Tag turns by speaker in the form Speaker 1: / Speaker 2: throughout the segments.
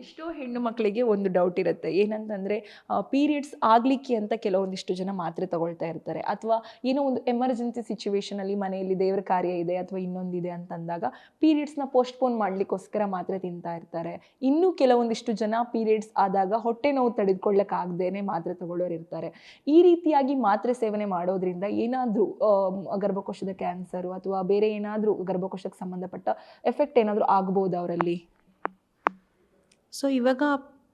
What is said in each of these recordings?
Speaker 1: ಎಷ್ಟೋ ಹೆಣ್ಣು ಮಕ್ಕಳಿಗೆ ಒಂದು ಡೌಟ್ ಇರುತ್ತೆ. ಏನಂತಂದರೆ ಪೀರಿಯಡ್ಸ್ ಆಗಲಿಕ್ಕೆ ಅಂತ ಕೆಲವೊಂದಿಷ್ಟು ಜನ ಮಾತ್ರೆ ತಗೊಳ್ತಾ ಇರ್ತಾರೆ. ಅಥವಾ ಏನೋ ಒಂದು ಎಮರ್ಜೆನ್ಸಿ ಸಿಚುವೇಷನಲ್ಲಿ ಮನೆಯಲ್ಲಿ ದೇವರ ಕಾರ್ಯ ಇದೆ ಅಥವಾ ಇನ್ನೊಂದಿದೆ ಅಂತಂದಾಗ ಪೀರಿಯಡ್ಸ್ನ ಪೋಸ್ಟ್ಪೋನ್ ಮಾಡಲಿಕ್ಕೋಸ್ಕರ ಮಾತ್ರೆ ತಿಂತಾ ಇರ್ತಾರೆ. ಇನ್ನೂ ಕೆಲವೊಂದಿಷ್ಟು ಜನ ಪೀರಿಯಡ್ಸ್ ಆದಾಗ ಹೊಟ್ಟೆ ನೋವು ತಡೆದುಕೊಳ್ಳೋಕ್ಕಾಗ್ದೇನೆ ಮಾತ್ರೆ ತಗೊಳ್ಳೋರು ಇರ್ತಾರೆ. ಈ ರೀತಿಯಾಗಿ ಮಾತ್ರೆ ಸೇವನೆ ಮಾಡೋದ್ರಿಂದ ಏನಾದರೂ ಗರ್ಭಕೋಶದ ಕ್ಯಾನ್ಸರು ಅಥವಾ ಬೇರೆ ಏನಾದರೂ ಗರ್ಭಕೋಶಕ್ಕೆ ಸಂಬಂಧಪಟ್ಟ ಎಫೆಕ್ಟ್ ಏನಾದರೂ ಆಗ್ಬೋದು ಅವರಲ್ಲಿ?
Speaker 2: ಸೊ ಇವಾಗ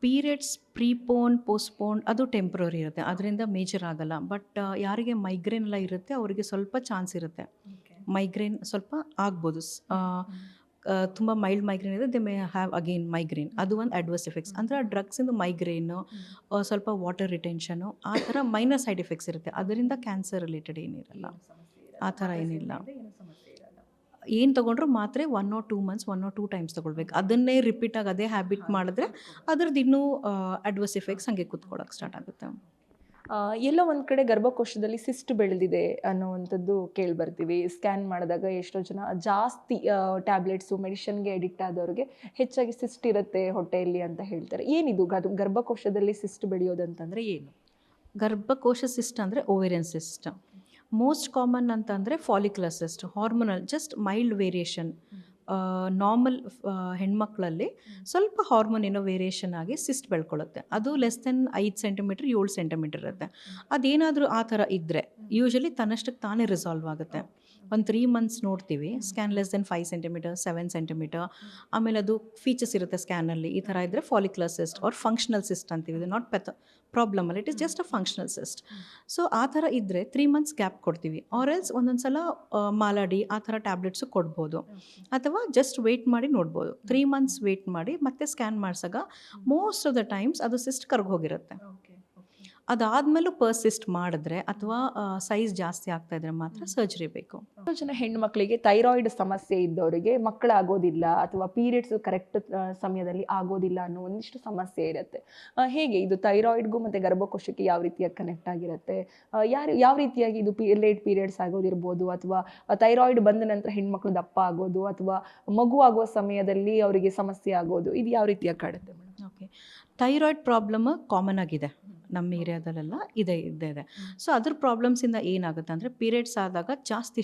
Speaker 2: ಪೀರಿಯಡ್ಸ್ ಪ್ರೀಪೋನ್ ಪೋಸ್ಟ್ಪೋನ್ ಅದು ಟೆಂಪ್ರರಿ ಇರುತ್ತೆ. ಅದರಿಂದ ಮೇಜರ್ ಆಗಲ್ಲ. ಬಟ್ ಯಾರಿಗೆ ಮೈಗ್ರೇನ್ ಎಲ್ಲ ಇರುತ್ತೆ ಅವರಿಗೆ ಸ್ವಲ್ಪ ಚಾನ್ಸ್ ಇರುತ್ತೆ. ಮೈಗ್ರೇನ್ ಸ್ವಲ್ಪ ಆಗ್ಬೋದು. ತುಂಬ ಮೈಲ್ಡ್ ಮೈಗ್ರೇನ್ ಇದೆ they may have again migraine ಅದು ಒಂದು ಅಡ್ವರ್ಸ್ ಎಫೆಕ್ಟ್ಸ್ ಅಂದರೆ ಡ್ರಗ್ಸಿಂದು ಮೈಗ್ರೇನು ಸ್ವಲ್ಪ ವಾಟರ್ ರಿಟೆನ್ಷನು ಆ ಥರ ಮೈನರ್ ಸೈಡ್ ಎಫೆಕ್ಟ್ಸ್ ಇರುತ್ತೆ. ಅದರಿಂದ ಕ್ಯಾನ್ಸರ್ ರಿಲೇಟೆಡ್ ಏನಿರಲ್ಲ. ಆ ಥರ ಏನಿಲ್ಲ. ಏನು ತೊಗೊಂಡ್ರು ಮಾತ್ರ one or two months one or two times ತೊಗೊಳ್ಬೇಕು. ಅದನ್ನೇ ರಿಪೀಟ್ ಆಗಿ ಅದೇ ಹ್ಯಾಬಿಟ್ ಮಾಡಿದ್ರೆ ಅದ್ರದ್ದು ಇನ್ನೂ ಅಡ್ವರ್ಸ್ ಎಫೆಕ್ಟ್ಸ್ ಹಂಗೆ ಕುತ್ಕೊಳ್ಳೋಕೆ ಸ್ಟಾರ್ಟ್ ಆಗುತ್ತೆ.
Speaker 1: ಎಲ್ಲೋ ಒಂದು ಕಡೆ ಗರ್ಭಕೋಶದಲ್ಲಿ ಸಿಸ್ಟ್ ಬೆಳೆದಿದೆ ಅನ್ನೋವಂಥದ್ದು ಕೇಳಿ ಬರ್ತೀವಿ ಸ್ಕ್ಯಾನ್ ಮಾಡಿದಾಗ ಎಷ್ಟೋ ಜನ ಜಾಸ್ತಿ ಟ್ಯಾಬ್ಲೆಟ್ಸು ಮೆಡಿಷನ್ಗೆ ಅಡಿಕ್ಟ್ ಆದವ್ರಿಗೆ ಹೆಚ್ಚಾಗಿ ಸಿಸ್ಟ್ ಇರುತ್ತೆ ಹೊಟ್ಟೆಯಲ್ಲಿ ಅಂತ ಹೇಳ್ತಾರೆ. ಏನಿದು ಗರ್- ಗರ್ಭಕೋಶದಲ್ಲಿ ಸಿಸ್ಟ್ ಬೆಳೆಯೋದಂತಂದರೆ ಏನು?
Speaker 2: ಗರ್ಭಕೋಶ ಸಿಸ್ಟ್ ಅಂದರೆ ಓವೇರಿಯನ್ ಸಿಸ್ಟ್ ಮೋಸ್ಟ್ ಕಾಮನ್ ಅಂತಂದರೆ follicular cyst hormonal just mild variation normal ಹೆಣ್ಮಕ್ಳಲ್ಲಿ ಸ್ವಲ್ಪ ಹಾರ್ಮೋನ್ ಏನೋ ವೇರಿಯೇಷನ್ ಆಗಿ ಸಿಸ್ಟ್ ಬೆಳ್ಕೊಳ್ಳುತ್ತೆ. ಅದು ಲೆಸ್ ದೆನ್ ಐದು ಸೆಂಟಿಮೀಟ್ರ್ ಏಳು ಸೆಂಟಿಮೀಟರ್ ಇರುತ್ತೆ. ಅದೇನಾದರೂ ಆ ಥರ ಇದ್ದರೆ ಯೂಶಲಿ ತನ್ನಷ್ಟಕ್ಕೆ ತಾನೇ ರಿಸಾಲ್ವ್ ಆಗುತ್ತೆ. ಒಂದು ತ್ರೀ ಮಂತ್ಸ್ ನೋಡ್ತೀವಿ scan less than five centimetre seven centimetre ಆಮೇಲೆ ಅದು ಫೀಚರ್ಸ್ ಇರುತ್ತೆ ಸ್ಕ್ಯಾನಲ್ಲಿ ಈ ಥರ ಇದ್ದರೆ follicular cyst or functional cyst ಅಂತೀವಿ. ಇದು ನಾಟ್ ಪೆಥ ಪ್ರಾಬ್ಲಮ್ ಅಲ್ಲ. It is just a functional cyst so ಆ ಥರ ಇದ್ದರೆ ತ್ರೀ ಮಂತ್ಸ್ ಗ್ಯಾಪ್ ಕೊಡ್ತೀವಿ. ಆರ್ ಎಲ್ಸ್ ಒಂದೊಂದು ಸಲ ಮಾಲಾಡಿ ಆ ಥರ ಟ್ಯಾಬ್ಲೆಟ್ಸು ಕೊಡ್ಬೋದು. ಅಥವಾ ಜಸ್ಟ್ ವೆಯ್ಟ್ ಮಾಡಿ ನೋಡ್ಬೋದು. ತ್ರೀ ಮಂತ್ಸ್ ವೆಯ್ಟ್ ಮಾಡಿ ಮತ್ತೆ ಸ್ಕ್ಯಾನ್ ಮಾಡಿಸಾಗ ಮೋಸ್ಟ್ ಆಫ್ ದ ಟೈಮ್ಸ್ ಅದು ಸಿಸ್ಟ್ ಕರ್ಗ್ ಹೋಗಿರುತ್ತೆ. ಅದಾದಮೇಲೂ ಪರ್ಸಿಸ್ಟ್ ಮಾಡಿದ್ರೆ ಅಥವಾ ಸೈಜ್ ಜಾಸ್ತಿ ಆಗ್ತಾ ಇದ್ರೆ ಮಾತ್ರ ಸರ್ಜರಿ ಬೇಕು.
Speaker 1: ಜನ ಹೆಣ್ಣು ಮಕ್ಕಳಿಗೆ ಥೈರಾಯ್ಡ್ ಸಮಸ್ಯೆ ಇದ್ದವರಿಗೆ ಮಕ್ಕಳಾಗೋದಿಲ್ಲ ಅಥವಾ ಪೀರಿಯಡ್ಸ್ ಕರೆಕ್ಟ್ ಸಮಯದಲ್ಲಿ ಆಗೋದಿಲ್ಲ ಅನ್ನೋ ಒಂದಿಷ್ಟು ಸಮಸ್ಯೆ ಇರುತ್ತೆ. ಹೇಗೆ ಇದು ಥೈರಾಯ್ಡ್ಗೂ ಮತ್ತು ಗರ್ಭಕೋಶಕ್ಕೆ ಯಾವ ರೀತಿಯಾಗಿ ಕನೆಕ್ಟ್ ಆಗಿರುತ್ತೆ? ಯಾರು ಯಾವ ರೀತಿಯಾಗಿ ಇದು ಪಿ ಲೇಟ್ ಪೀರಿಯಡ್ಸ್ ಆಗೋದಿರ್ಬೋದು ಅಥವಾ ಥೈರಾಯ್ಡ್ ಬಂದ ನಂತರ ಹೆಣ್ಮಕ್ಳು ದಪ್ಪ ಆಗೋದು ಅಥವಾ ಮಗು ಆಗುವ ಸಮಯದಲ್ಲಿ ಅವರಿಗೆ ಸಮಸ್ಯೆ ಆಗೋದು ಇದು ಯಾವ ರೀತಿಯಾಗಿ ಕಾಡುತ್ತೆ madam?
Speaker 2: Okay thyroid problem common ಆಗಿದೆ. ನಮ್ಮ ಏರಿಯಾದಲ್ಲೆಲ್ಲ ಇದೆ ಇದ್ದೇ ಇದೆ. ಸೊ ಅದ್ರ ಪ್ರಾಬ್ಲಮ್ಸಿಂದ ಏನಾಗುತ್ತೆ ಅಂದರೆ ಪೀರಿಯಡ್ಸ್ ಆದಾಗ ಜಾಸ್ತಿ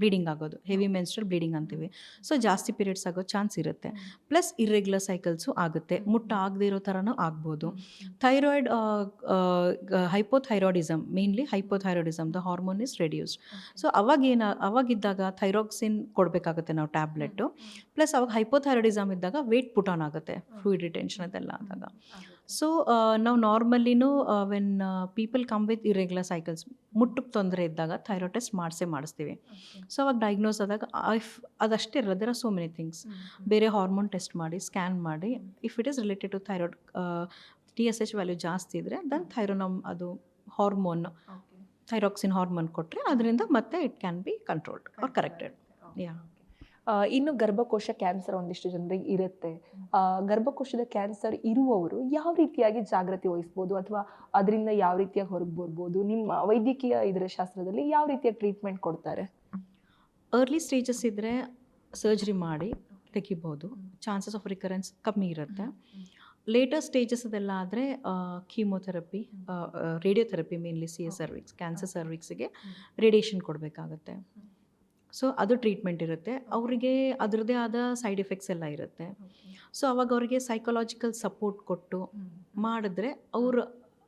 Speaker 2: ಬ್ಲೀಡಿಂಗ್ ಆಗೋದು. ಹೆವಿ ಮೆನ್ಸ್ಟ್ರಲ್ ಬ್ಲೀಡಿಂಗ್ ಅಂತೀವಿ. ಸೊ ಜಾಸ್ತಿ ಪೀರಿಯಡ್ಸ್ ಆಗೋ ಚಾನ್ಸ್ ಇರುತ್ತೆ. ಪ್ಲಸ್ ಇರ್ರೆಗ್ಯುಲರ್ ಸೈಕಲ್ಸು ಆಗುತ್ತೆ. ಮುಟ್ಟ ಆಗದೇ ಇರೋ ಥರನೂ ಆಗ್ಬೋದು. Thyroid hypothyroidism mainly hypothyroidism the hormone is reduced so ಅವಾಗೇನ ಅವಾಗಿದ್ದಾಗ ಥೈರಾಕ್ಸಿನ್ ಕೊಡಬೇಕಾಗುತ್ತೆ ನಾವು ಟ್ಯಾಬ್ಲೆಟ್ಟು ಪ್ಲಸ್ ಅವಾಗ ಹೈಪೋಥೈರಾಯ್ಡಿಸಮ್ ಇದ್ದಾಗ ವೇಟ್ ಪುಟಾನ್ ಆಗುತ್ತೆ. ಫ್ಲೂಯಿಡ್ ರಿಟೆನ್ಷನ್ ಅದೆಲ್ಲ ಆದಾಗ. ಸೊ ನಾವು ನಾರ್ಮಲಿನೂ when people come with irregular cycles ಮುಟ್ಟಕ್ಕೆ ತೊಂದರೆ ಇದ್ದಾಗ ಥೈರಾಯ್ಡ್ ಟೆಸ್ಟ್ ಮಾಡಿಸೇ ಮಾಡಿಸ್ತೀವಿ. ಸೊ ಅವಾಗ ಡಯಾಗ್ನೋಸ್ ಆದಾಗ ಇಫ್ ಅದಷ್ಟೇ ಇರಲ್ಲ there are so many things ಬೇರೆ ಹಾರ್ಮೋನ್ ಟೆಸ್ಟ್ ಮಾಡಿ ಸ್ಕ್ಯಾನ್ ಮಾಡಿ if it is related to thyroid T S H value ಜಾಸ್ತಿ ಇದ್ದರೆ ದೆನ್ ಥೈರೋನಮ್ ಅದು ಹಾರ್ಮೋನ್ ಥೈರಾಕ್ಸಿನ್ ಹಾರ್ಮೋನ್ ಕೊಟ್ಟರೆ ಅದರಿಂದ ಮತ್ತೆ it can be controlled or corrected ಯಾ
Speaker 1: ಇನ್ನು ಗರ್ಭಕೋಶ ಕ್ಯಾನ್ಸರ್ ಒಂದಿಷ್ಟು ಜನರಿಗೆ ಇರುತ್ತೆ. ಗರ್ಭಕೋಶದ ಕ್ಯಾನ್ಸರ್ ಇರುವವರು ಯಾವ ರೀತಿಯಾಗಿ ಜಾಗೃತಿ ವಹಿಸ್ಬೋದು ಅಥವಾ ಅದರಿಂದ ಯಾವ ರೀತಿಯಾಗಿ ಹೊರಗೆ ಬರ್ಬೋದು? ನಿಮ್ಮ ವೈದ್ಯಕೀಯ ಇದರ ಶಾಸ್ತ್ರದಲ್ಲಿ ಯಾವ ರೀತಿಯ ಟ್ರೀಟ್ಮೆಂಟ್ ಕೊಡ್ತಾರೆ?
Speaker 2: ಅರ್ಲಿ ಸ್ಟೇಜಸ್ ಇದ್ದರೆ ಸರ್ಜರಿ ಮಾಡಿ ತೆಗಿಬೋದು. ಚಾನ್ಸಸ್ ಆಫ್ ರಿಕರೆನ್ಸ್ ಕಮ್ಮಿ ಇರುತ್ತೆ. ಲೇಟರ್ ಸ್ಟೇಜಸ್ ಅದೆಲ್ಲ ಆದರೆ chemotherapy radiotherapy mainly C A cervix cancer ಸರ್ವಿಕ್ಸ್ಗೆ radiation ಕೊಡಬೇಕಾಗತ್ತೆ. ಸೊ ಅದು ಟ್ರೀಟ್ಮೆಂಟ್ ಇರುತ್ತೆ. ಅವರಿಗೆ ಅದರದ್ದೇ ಆದ ಸೈಡ್ ಎಫೆಕ್ಟ್ಸ್ ಎಲ್ಲ ಇರುತ್ತೆ. ಸೊ ಅವಾಗ ಅವರಿಗೆ ಸೈಕಲಾಜಿಕಲ್ ಸಪೋರ್ಟ್ ಕೊಟ್ಟು ಮಾಡಿದ್ರೆ ಅವರು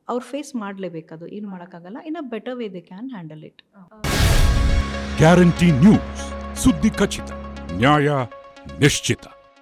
Speaker 2: ಅವ್ರು ಫೇಸ್ ಮಾಡಲೇಬೇಕದು ಏನು ಮಾಡೋಕ್ಕಾಗಲ್ಲ. In a better way they can handle it
Speaker 3: guarantee news ಸುದ್ದಿ ಖಚಿತ. ನ್ಯಾಯ ನಿಶ್ಚಿತ.